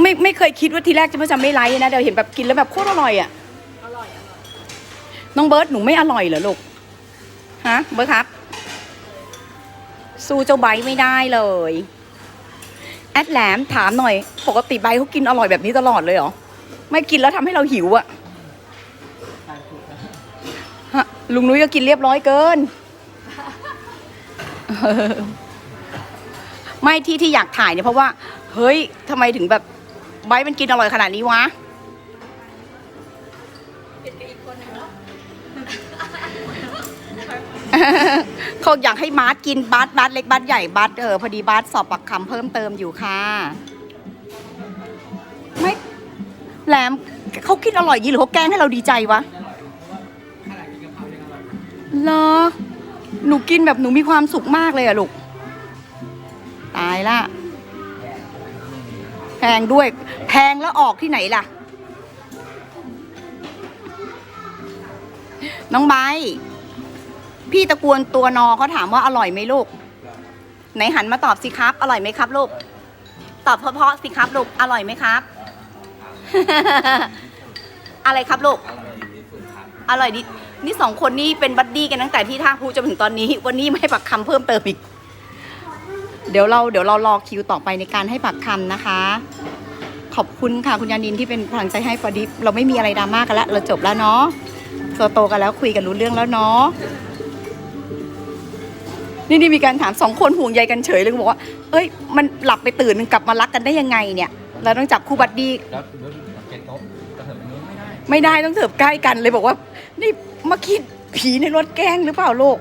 ไม่ไม่เคยคิดว่าทีแรกจะไม่จะไม่ไลค์นะเดี๋ยวเห็นแบบกินแล้วแบบโคตรอร่อยอะอร่อยอร่อยน้องเบิร์ตหนูไม่อร่อยเหรอลูกฮะเบิร์ตครับ สู้เจ้าไบไม่ได้เลย แอดแหลมถามหน่อย ปกติไบเขากินอร่อยแบบนี้ตลอดเลยเหรอไม่กินแล้วทำให้เราหิวอะฮะลุงนุ้ยก็กินเรียบร้อยเกินไม่ที่ที่อยากถ่ายเนี่ยเพราะว่า เฮ้ยทำไมถึงแบบ ไบร์ทมันกินอร่อยขนาดนี้วะเป็นกับอีกคนหนึงเนาะเขาอยากให้บาสกินบาสบาสเล็กบาสใหญ่บาสเออพอดีบาสสอบปักคำเพิ่มเติมอยู่ค่ะไม่แหลมเขาคิดอร่อยอยางนี้หรือเขาแกล้งให้เราดีใจวะเหรอหนูกินแบบหนูมีความสุขมากเลยอะลูก ตายละแพ งด้วย แพงแล้วออกที่ไหนล่ะ น้องไบร์ทพี่ตะกวนตัวนอเขาถามว่าอร่อยไหมลูก ไหนหันมาตอบสิครับ อร่อยไหมครับลูก ตอบเพราะๆสิครับลูก อร่อยไหมครับ อะไรครับลูก อร่อยดีนี่สองคนนี่เป็นบัดดี้กันตั้งแต่ที่ท่าพูจนถึงตอนนี้ วันนี้ไม่ให้ปักคำเพิ่มเติมอีก เดี๋ยวเราเดี๋ยวเรารอคิวต่อไปในการให้ปักคำนะคะ ขอบคุณค่ะคุณยานินที่เป็นพลังใจให้ฟอดิฟเราไม่มีอะไรดราม่ากันแล้วเราจบแล้วเนาะเราโตกันแล้วคุยกันรู้เรื่องแล้วเนาะนี่นี่มีการถามสองคนห่วงใยกันเฉยเลยบอกว่า เอ้ย มันหลับไปตื่นกลับมารักกันได้ยังไงเนี่ย เราต้องจับคู่บัดดี้แล้วแล้วสังเกตโต๊ะกระเถิบไปนู้นไม่ได้ ไม่ได้ต้องเถิบใกล้กันเลยบอกว่า นี่มาคิดผีในรถแกล้งหรือเปล่าลูก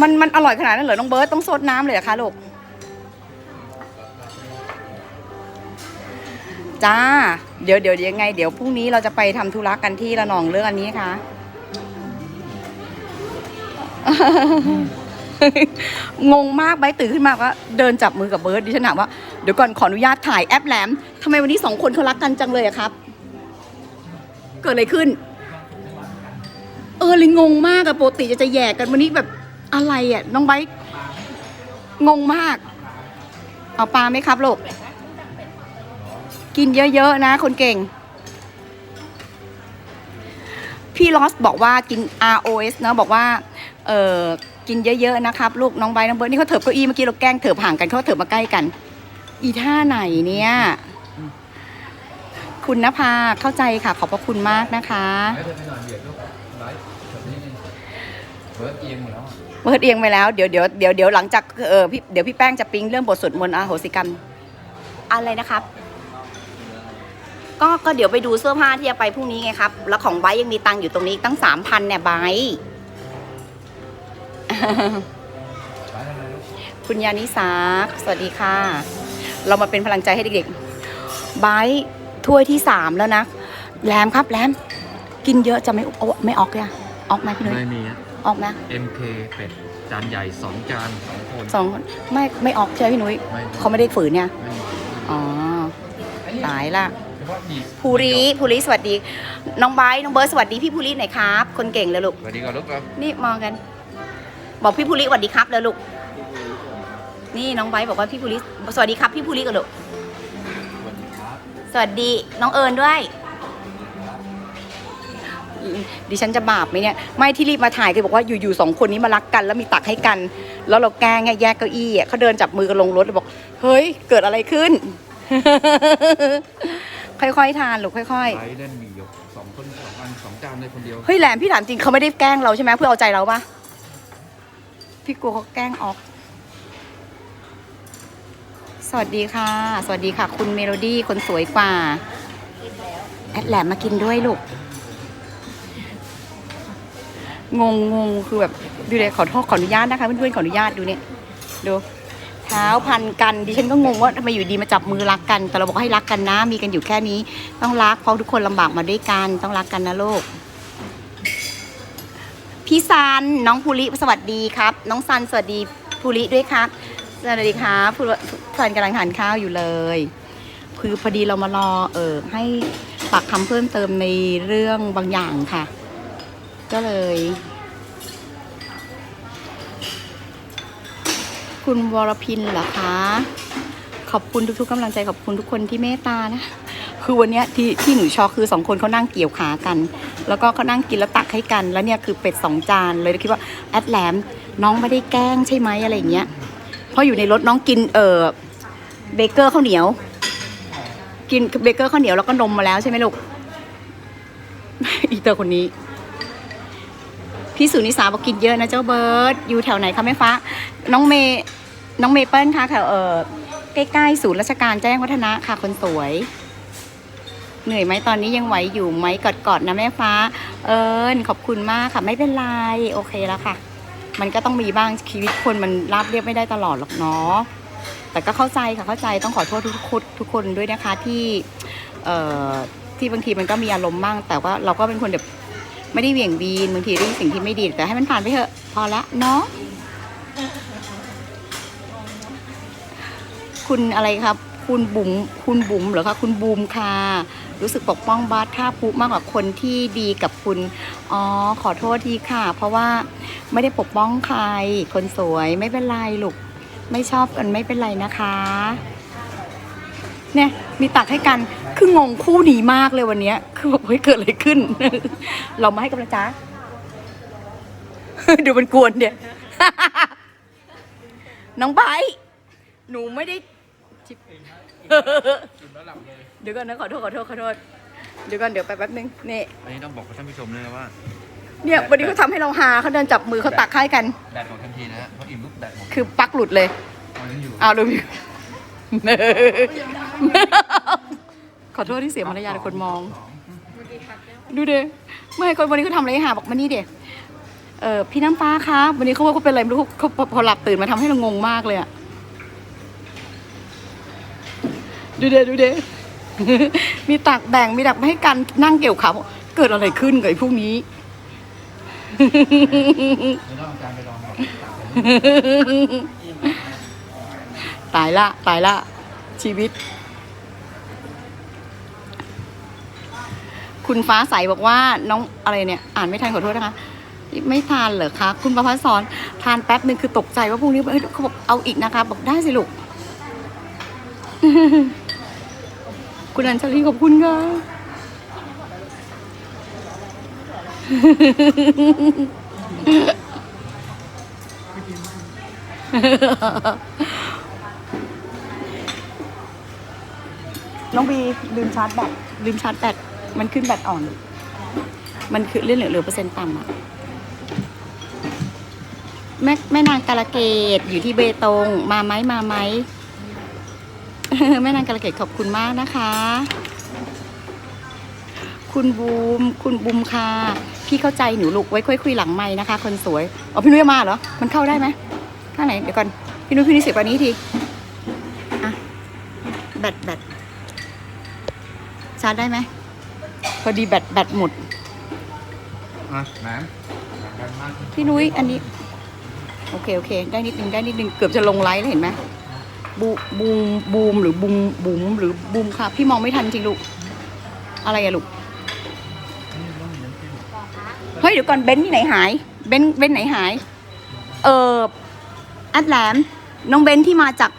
มันมันอร่อยขนาดนั้นเหรอน้องเบิร์ตต้องซดน้ำเลยเหรอคะลูก จ้า เดี๋ยวเดี๋ยวยังไง เดี๋ยวพรุ่งนี้เราจะไปทำธุระกันที่ระนองเรื่องอันนี้ค่ะ งงมากใบร์ทตื่นขึ้นมาก็เดินจับมือกับเบิร์ดดิฉันถามว่าเดี๋ยวก่อนขออนุญาตถ่ายแอปแหลมทำไมวันนี้สองคนเขารักกันจังเลยอะครับ เกิดอะไรขึ้น เออเลยงงมากอะปกติจะจะแย่กันวันนี้แบบ อะไรอะน้องไบร์งงมาก เอาปลาไหมครับลูกกินเยอะๆนะ คนเก่ง พี่ลอสบอกว่ากิน ROS เนอะบอกว่า เออกินเยอะๆนะครับ ลูกน้องไบน้องเบิร์ดนี่เขาเถิบเก้าอี้เมื่อกี้เราแกล้งเถิบห่างกันเขาเถิบมาใกล้กัน อีท่าไหนเนี่ย คุณนภาเข้าใจค่ะ ขอบพระคุณมากนะคะเบิร์ดเอียงหมดแล้วอะ เบิร์ดเอียงไปแล้วเดี๋ยวเดี๋ยวเดี๋ยวเดี๋ยวหลังจากเออพี่เดี๋ยวพี่แป้งจะปิ๊งเรื่องบทสวดมนต์อาโหสิกรรมอะไรนะครับ ก็ก็เดี๋ยวไปดูเสื้อผ้าที่จะไปพรุ่งนี้ไงครับ แล้วของไบร์ทยังมีตังค์อยู่ตรงนี้อีกตั้งสามพันเนี่ยไบร์ทไปทำไมลูกคุณยานิสาสวัสดีค่ะ เรามาเป็นพลังใจให้เด็กๆไบร์ทถ้วยที่สามแล้วนะแรมครับแรมกินเยอะจะไม่เอาไม่ออกเลยอะออกไหมพี่นุ้ยไม่มีอะ ออกนะ MK เป็ดจานใหญ่สองจานสองคนสองคนไม่ไม่ออกใช่ไหมพี่นุ้ยไม่เขาไม่ได้ฝืนเนี่ย ไม่มีอ๋อ ตายละ เฉพาะหยิบภูริภูริสวัสดี น้องไบร์ทน้องเบิร์ดสวัสดีพี่ภูริหน่อยครับ คนเก่งเลยลูก สวัสดีก่อนลูกครับนี่มองกัน บอกพี่ภูริสวัสดีครับเลยลูก นี่น้องไบร์ทบอกว่าพี่ภูริสวัสดีครับพี่ภูริกันลูก สวัสดีครับสวัสดีน้องเอิญด้วย ดิฉันจะบาปไหมเนี่ยไม่ที่รีบมาถ่ายคือบอกว่าอยู่ๆสองคนนี้มารักกัน แล้วมีตักให้กัน แล้วเราแกล้งแยกเก้าอี้อะเขาเดินจับมือกันลงรถแล้วบอก เฮ้ย เกิดอะไรขึ้น ค่อยๆทานลูกค่อยไลท์เล่นมียกสองคนสองอันสองจานเลยคนเดียว ๆเฮ้ยแหลมพี่ถามจริงเขาไม่ได้แกล้งเราใช่ไหมเพื่อเอาใจเราปะพี่กลัวเขาแกล้งออก สวัสดีค่ะ สวัสดีค่ะ คุณเมโลดี้คนสวยกว่าแอดแหลมมากินด้วยลูก งงงงคือแบบดูเลยขอโทษขออนุญาตนะคะเพื่อนๆขออนุญาตดูเนี่ยดูเท้าพันกันดิฉันก็งงว่าทำไมอยู่ดีมาจับมือรักกัน แต่เราบอกให้รักกันนะ มีกันอยู่แค่นี้ ต้องรักเพราะทุกคนลำบากมาด้วยกันต้องรักกันนะโลกพี่ซันน้องภูริสวัสดีครับ น้องซันสวัสดีภูริด้วยครับสวัสดีครับภูริซันกำลังทานข้าวอยู่เลยคือพอดีเรามารอเออให้ปากคำเพิ่มเติมในเรื่องบางอย่างค่ะ ก็เลย คุณวรพินเหรอคะ ขอบคุณทุกๆกำลังใจขอบคุณทุกคนที่เมตตานะคือวันนี้ที่ที่หนูช็อกคือสองคนเขานั่งเกี่ยวขากัน แล้วก็เขานั่งกินแล้วตักให้กัน แล้วเนี่ยคือเป็ดสองจานเลยคิดว่าแอดแหลมน้องไม่ได้แกล้งใช่ไหมอะไรอย่างเงี้ยเพราะอยู่ในรถน้องกินเออเบเกอร์ข้าวเหนียว กินเบเกอร์ข้าวเหนียวแล้วก็นมมาแล้วใช่ไหมลูกอีเตอร์คนนี้ พี่สุนิสาบอกกินเยอะนะเจ้าเบิร์ดอยู่แถวไหนคะแม่ฟ้า น้องเมย์น้องเมเปิลค่ะแถวเออใกล้ๆศูนย์ราชการแจ้งวัฒนะค่ะคนสวย เหนื่อยไหมตอนนี้ยังไหวอยู่ไหมกอดๆนะแม่ฟ้า เอิญขอบคุณมากค่ะ ไม่เป็นไรโอเคแล้วค่ะ มันก็ต้องมีบ้างชีวิตคนมันราบเรียบไม่ได้ตลอดหรอกเนาะแต่ก็เข้าใจค่ะเข้าใจต้องขอโทษทุกคนทุกคนด้วยนะคะที่เอ่อที่บางทีมันก็มีอารมณ์บ้างแต่ว่าเราก็เป็นคนแบบ ไม่ได้เหวี่ยงวีนบางทีเรื่องสิ่งที่ไม่ดีแต่ให้มันผ่านไปเถอะพอละเนาะคุณอะไรครับ คุณบุ๋มคุณบุ๋มเหรอคะคุณบูมค่ะ รู้สึกปกป้องบาสท่าพุมากกว่าคนที่ดีกับคุณอ๋อขอโทษทีค่ะ เพราะว่าไม่ได้ปกป้องใคร คนสวยไม่เป็นไรลูกไม่ชอบกันไม่เป็นไรนะคะ เนี่ยมีตักให้กันคืองงคู่นี้มากเลยวันเนี้ยคือแบบเฮ้ยเกิดอะไรขึ้น เรามาให้กำลังใจดูมันกวนเนี่ยน้องไบร์ทหนูไม่ได้ชิบเดี๋ยวก่อนนะขอโทษขอโทษขอโทษเดี๋ยวก่อนเดี๋ยวไปแป๊บนึงนี่อันนี้ต้องบอกกับท่านผู้ชมเลยนะว่าเนี่ยวันนี้เขาทำให้เราหาเขาเดินจับมือเขาตักให้กันแดดหมดทันทีนะฮะเพราะอิ่มปุ๊บแดดหมดคือปลักหลุดเลยมันยังอยู่เอาดูอยู่ ขอโทษที่เสียมารยาทคนมอง ดูเด้ไม่คนวันนี้เขาทำอะไรให้หาบอกมานี่เด็เออพี่น้ำฟ้าคะวันนี้เขาว่าเขาเป็นอะไรไม่รู้เขาพอหลับตื่นมาทำให้เรางงมากเลยอะดูเด้ดูเด้มีตักแบ่งมีตักให้กันนั่งเกี่ยวขาบเกิดอะไรขึ้นกับไอ้พวกนี้ ตายละตายละชีวิต คุณฟ้าใสบอกว่าน้องอะไรเนี่ย อ่านไม่ทันขอโทษนะคะ ไม่ทานเหรอคะคุณประพัฒสอนทานแป๊บหนึ่งคือตกใจว่าพรุ่งนี้เอ้ยเขาบอกเอาอีกนะคะ บอกได้สิลูกคุณอัญชลีขอบคุณค่ะ น้องบีลืมชาร์จแบตลืมชาร์จแบตมันขึ้นแบตอ่อน มันคือเลื่อนเหลือเหลือเปอร์เซ็นต์ต่ำอะแม่แม่นางกาลเกตอยู่ที่เบตงมาไหมมาไหมแม่นางกาลเกตขอบคุณมากนะคะ คุณบูมคุณบูมค่ะพี่เข้าใจหนูลูกไว้ค่อยคุยหลังไม้นะคะ คนสวยอ๋อพี่นุ้ยมาเหรอมันเข้าได้ไหมข้างไหนเดี๋ยวก่อนพี่นุ้ยพี่นุ้ยเสียบกว่านี้ทีอะแบตแบตาร์จได้ไหม พอดีแบตแบตหมด อะแหมแหมมากพี่นุ้ยอันนี้ โอเค โอเค ได้นิดนึงได้นิดนึงเกือบจะลงไลฟ์แล้วเห็นไหมบูบูมบูมหรือบูมบุ๋มหรือบูมค่ะ พี่มองไม่ทันจริงลูก อะไรอะลูก เฮ้ย เดี๋ยวก่อนเบนซ์ที่ไหนหาย เบนซ์เบนซ์ไหนหาย เอออัดแหลม น้องเบนซ์ที่มาจาก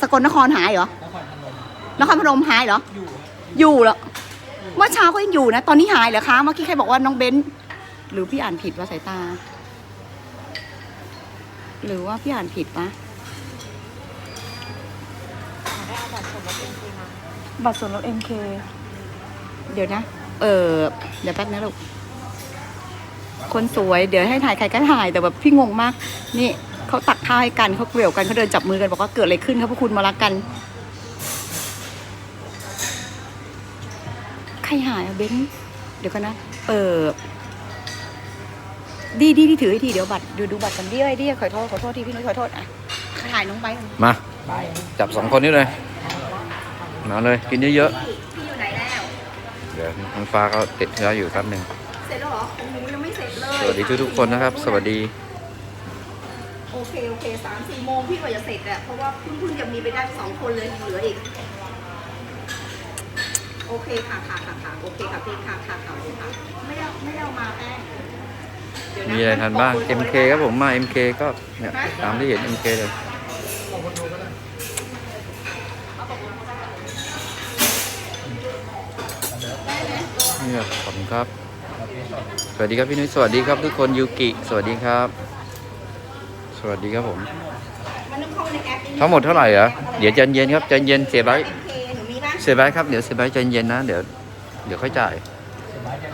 สกลนครหายเหรอ นครพนมหายเหรอ อยู่ เหรอเมื่อเช้าก็ยังอยู่นะ ตอนนี้หายเหรอคะ เมื่อกี้ใครบอกว่าน้องเบนซ์หรือพี่อ่านผิดว่าสายตา หรือว่าพี่อ่านผิดปะบัตรส่วนลดเอ็มเคเดี๋ยวนะ เออเดี๋ยวแป๊บนะลูก คนสวย เดี๋ยวให้ถ่ายใครก็ถ่าย แต่แบบพี่งงมาก นี่เขาตักข้าวให้กันเขาเกลียวกันเขาเดินจับมือกันบอกว่าเกิดอะไรขึ้นครับพวกคุณมารักกัน ใครหายอะเบนซ์เดี๋ยวกันนะ เออดีดีดีถือให้ทีเดี๋ยวบัตรดูดูบัตรกันดิไอ้ดิขอโทษขอโทษทีพี่นุ้ยขอโทษอะถ่ายน้องไปมา จับสองคนนี้เลยมาเลยกินเยอะพี่อยู่ไหนแล้วๆเดี๋ยวน้องฟ้าเขาติดเชื้ออยู่แป๊บหนึ่งเสร็จแล้วเหรอของหนูยังไม่เสร็จเลยสวัสดีทุกๆคนนะครับ สวัสดีโอเคโอเคสามสี่โมงพี่กว่าจะเสร็จอะเพราะว่าเพิ่งเพิ่งจะมีไปได้สองคนเลยยังเหลืออีก โอเคค่ะค่ะค่ะค่ะโอเคค่ะพี่ค่ะค่ะค่ะโอเคค่ะไม่ได้ไม่เอามาแป้งมีอะไรทานบ้าง MK ครับผมมา MK ก็เนี่ยตามที่เห็น MK เลยนี่ครับขอบคุณครับ สวัสดีครับพี่นุ้ยสวัสดีครับทุกคนยูกิสวัสดีครับ สวัสดีครับผม ทั้งหมดเท่าไหร่เหรอเดี๋ยวใจเย็นครับใจเย็นเสียไว้ เคหนูมีบ้างเสียไว้ครับเดี๋ยวเสียไว้ใจเย็นนะเดี๋ยวเดี๋ยวค่อยจ่าย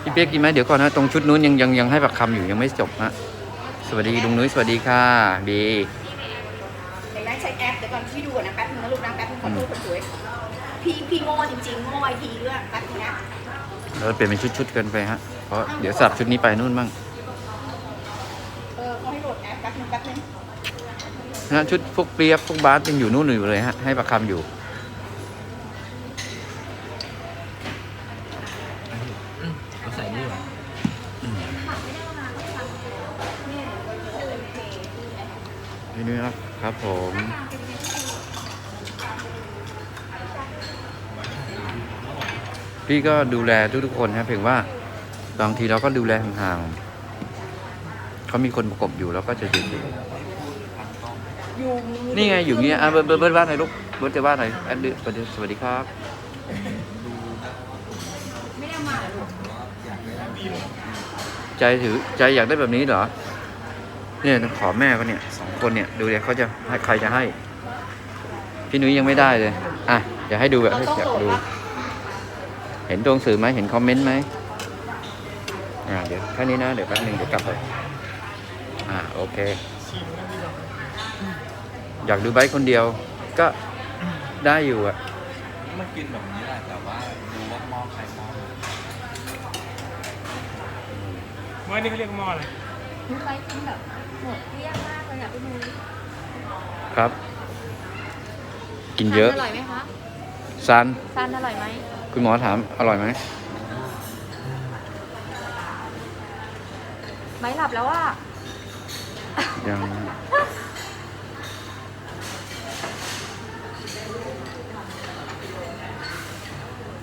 พี่เปียกกินไหมเดี๋ยวก่อนนะตรงชุดนู้นยังยังยังให้ปักคำอยู่ยังไม่จบฮะสวัสดีลุงนุ้ยสวัสดีค่ะบีเห็นไหมใช้แอปเดี๋ยวก่อนพี่ดูก่อนนะแป๊บนึงนะลูกนะแป๊บนึงขอโทษคนสวยพี่พี่โง่จริงๆโง่ไอทีด้วยแป๊บนึงนะเราเปลี่ยนเป็นชุดๆกันไปฮะเพราะเดี๋ยวสลับชุดนี้ไปนู่นบ้างเออเขาให้โหลดแอปแป๊บนึงแป๊บนึงนะชุดพวกเปียกพวกบาสยังอยู่นู่นอยู่เลยฮะให้ปักคำอยู่ ครับครับผมพี่ก็ดูแลทุกๆคนครับเพียงว่าบางทีเราก็ดูแลห่างๆเขามีคนประกบอยู่แล้วก็จะดูอยู่นี่ไงอยู่เงี้ยอะเบิร์ดเบิร์ดเบิร์ดว่าอะไรลูกเบิร์ดจะว่าอะไรแอดดืสวัสดีสวัสดีครับไม่ได้มาเหรอลูกใจถือใจอยากได้แบบนี้เหรอ เนี่ยขอแม่เขาเนี่ยสองคนเนี่ยดูเดี๋ยวเขาจะให้ใครจะให้ พี่นุ้ยยังไม่ได้เลย อะเดี๋ยวให้ดูแบบเราให้ต้องอยากโหลดดูปะเห็นตัวหนังสือไหมเห็นคอมเมนต์ไหมอ่าเดี๋ยวแค่นี้นะเดี๋ยวแป๊บนึงเดี๋ยวกลับไปอ่าโอเค อยากดูไบค์คนเดียวก็ได้อยู่อะมันกินแบบนี้แหละแต่ว่าดูว่าหม้อใครหม้อมันเมื่อนี่เขาเรียกหม้ออะไรนุ้ยไปกินแบบ หมดเกลี้ยงมากเลยอะพี่นุ้ยครับ กินเยอะ ทานอร่อยไหมคะซันซานอร่อยไหมคุณหมอถาม อร่อยไหมไม่หลับแล้วอะยัง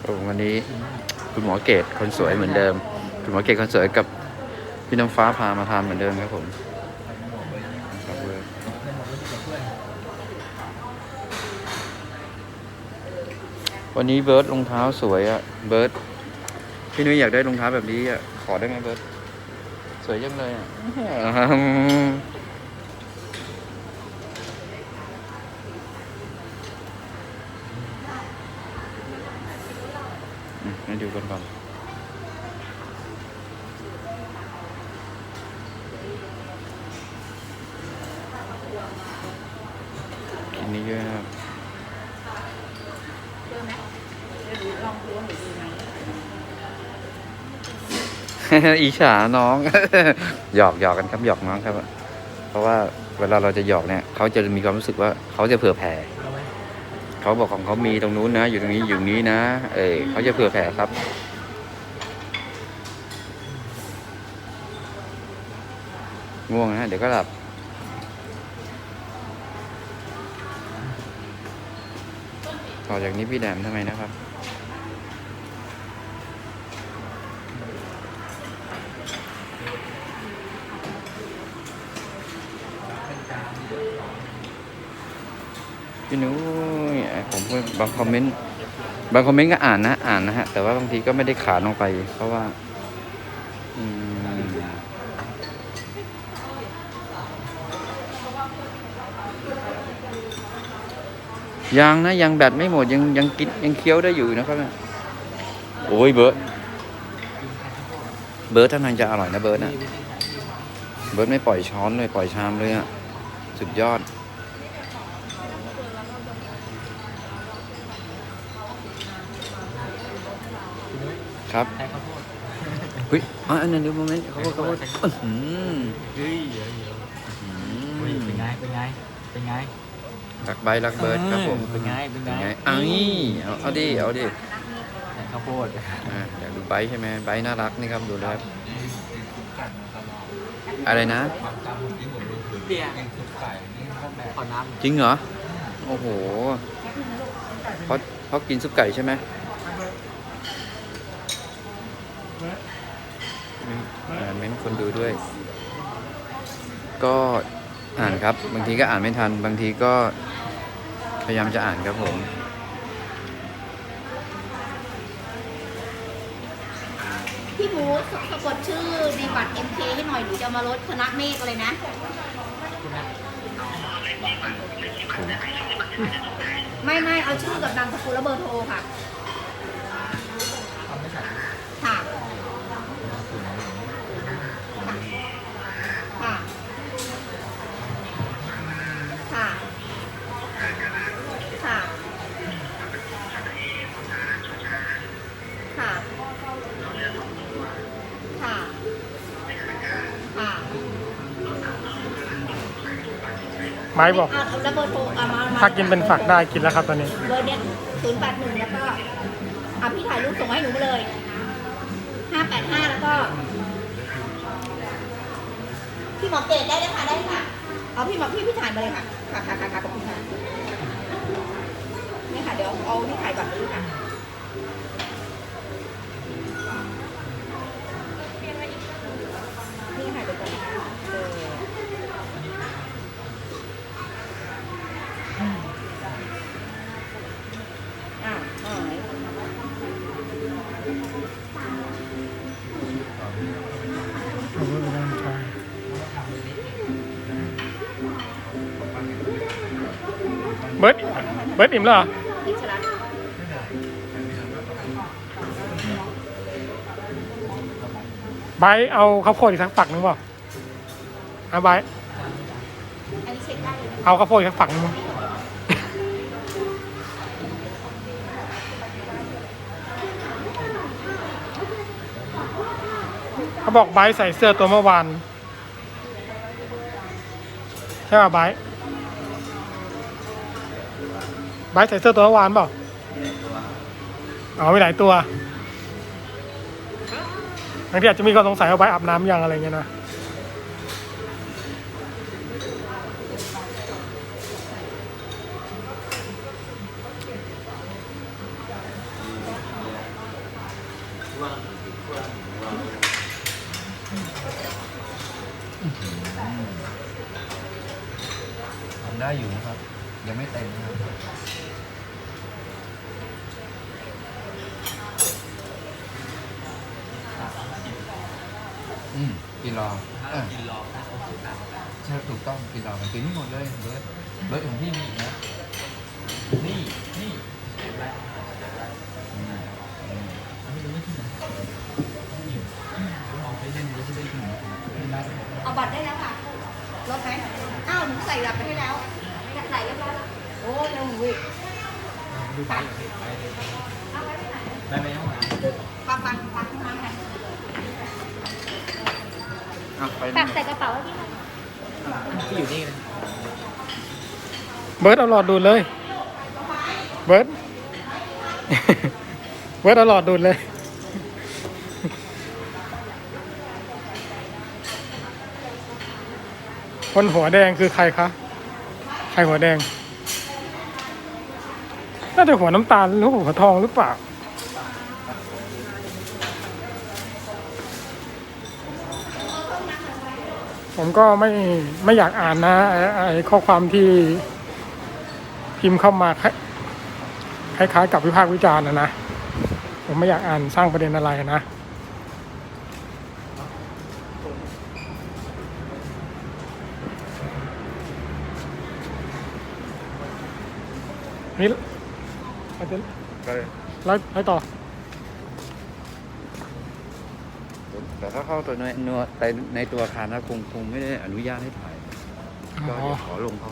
โอ้วันนี้คุณหมอเกตคนสวยเหมือนเดิม คุณหมอเกตคนสวยกับพี่น้ำฟ้าพามาทานเหมือนเดิมครับผมครับเว้ย วันนี้เบิร์ดรองเท้าสวยอะเบิร์ดพี่นุ้ยอยากได้รองเท้าแบบนี้อะขอได้ไหมเบิร์ดสวยจังเลยอะอืมาดูกันก่อนนนี้เยอะนะครับ เจอไหมเดี๋ยวหนูลองดูว่าหนูดูไหม อิจฉาน้อง หยอกหยอกกันครับหยอกน้องครับ เพราะว่าเวลาเราจะหยอกเนี่ยเขาจะมีความรู้สึกว่าเขาจะเผื่อแผ่เขาบอกของเขามีตรงนู้นนะ อยู่ตรงนี้อยู่นี้นะ เออเขาจะเผื่อแผ่ครับง่วงนะเดี๋ยวก็หลับต่อจากนี้พี่แดมทำไมนะครับ พี่นุ้ยผมบางคอมเมนต์บางคอมเมนต์ก็อ่านนะ อ่านนะฮะ แต่ว่าบางทีก็ไม่ได้ขานลงไป เพราะว่าอยังนะ ยังแบตไม่หมด ยังยังกินยังเคี้ยวได้อยู่นะครับโอ้ยเบิร์ดเบิร์ดท่าทางจะอร่อยนะเบิร์ดนะเบิร์ดไม่ปล่อยช้อนเลยปล่อยชามเลยอะสุดยอด ครับใช้ข้าวโพดเฮ้ยอ๋ออันนั้นเดี๋ยวโมเมนต์เขาเขาเขาอื้อหือเฮ้ยเยอะเยอะอื้อเฮ้ยหืเป็นอไงเป็นไงเป็นไงรักใบร์ทรักเบิร์ดครับผมเป็นไงเป็นไงไงอ้าวเอาเอาดิเอาดิใส่ข้าวโพดอ่าอยากดูไบร์ทใช่ไหมไบร์ทน่ารักนี่ครับดูแล้วอะไรนะเบียร์ขอน้จริงเหรอโอ้โหเพราะเพราะกินซุปไก่ใช่ไหมอ่าน เม้นต์คนดูด้วย ก็อ่านครับ บางทีก็อ่านไม่ทัน บางทีก็พยายามจะอ่านครับผมำพี่หมูสสะกดชื่อในบัตร MK ให้หน่อยหนูจะมาลดคณะเมฆเลยนะไม่ไม่เอาชื่อกับนามสกุลและเบอร์โทรค่ะค่ะ ไม้บอกเอาเอาแล้วเบอร์โทรเอามามาถ้ากินเป็นฝักได้กินแล้วครับตอนนี้ เบอร์เนี้ยศูนย์แปดหนึ่งแล้วก็อะพี่ถ่ายรูปส่งมาให้หนูมาเลยห้าแปดห้าแล้วก็ พี่หมอเกตได้เลยค่ะได้ค่ะเอาพี่หมอพี่พี่ถ่ายมาเลยค่ะค่ะค่ะค่ะค่ะขอบคุณค่ะนี่ค่ะเดี๋ยวเอาที่ถ่ายก่อนนี้ค่ะ เบิร์ดเบิร์ดอิ่มแล้วเหรอไบเอาข้าวโพดอีกสักฝักหนึงเปล่าเอาไบเอาข้าวโพดอีกสักฝักหนึงมั้งเขาบอกไบใส่เสื้อตัวเมื่อวานใช่ป่ะไบ บายใส่เสื้อตัวเมื่อวานเปล่าเอามีหลายตัวบางทีอาจจะมีคนสงสัยว่าไบอาบน้ำยังอะไรเงี้ยนะ เบิร์ดของพี่มีอีกนะนี่นี่เห็นไหมอืมอืมไม่รู้ไม่ที่ไหนมองไปเล่นรู้ไม่ได้ที่ไหนไม่ได้เอาบัตรได้แล้วค่ะลดไหมอ้าวหนูใส่บัตรไปให้แล้วใส่เรียบร้อยแล้วโอ้ยหนูวิดูไปไปไปไปห้องน้ำปังปังปังปังไงอะไปฝากใส่กระเป๋าไว้ที่ไหนที่อยู่นี่นะ เบิร์ดเอาหลอดดูดเลย เบิร์ดเบิร์ดเอาหลอดดูดเลย คนหัวแดงคือใครคะ ใครหัวแดง น่าจะหัวน้ำตาลหรือหัวทองหรือเปล่าผมก็ไม่ไม่อยากอ่านนะไอ้ไอข้อความที่ พิมพ์เข้ามาคล้ายคล้ายๆกับวิพากษ์วิจารณ์นะนะผมไม่อยากอ่านสร้างประเด็นอะไรนะนี่เราจะก็ไลฟ์ไลฟ์ต่อ แต่ถ้าเข้าตัวในในในในตัวอาคารนะคงคงไม่ได้อนุญาตให้ถ่าย ก็อ๋อเดี๋ยวขอลงเขา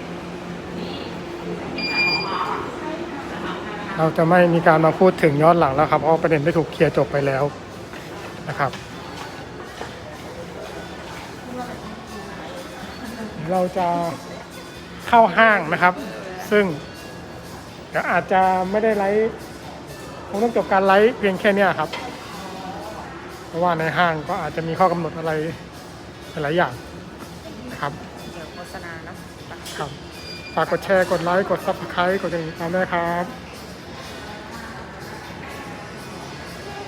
เราจะไม่มีการมาพูดถึงย้อนหลังแล้วครับ เพราะประเด็นได้ถูกเคลียร์จบไปแล้วนะครับ เราจะเข้าห้างนะครับ ซึ่งเดี๋ยวอาจจะไม่ได้ไลฟ์คงต้องจบการไลฟ์เพียงแค่เนี้ยครับ เพราะว่าในห้างก็อาจจะมีข้อกำหนดอะไรหลายอย่างนะครับเดี๋ยวโฆษณาเนาะครับฝากกดแชร์ กดไลค์ กด subscribe กดอย่างนี้ตามด้วยครับ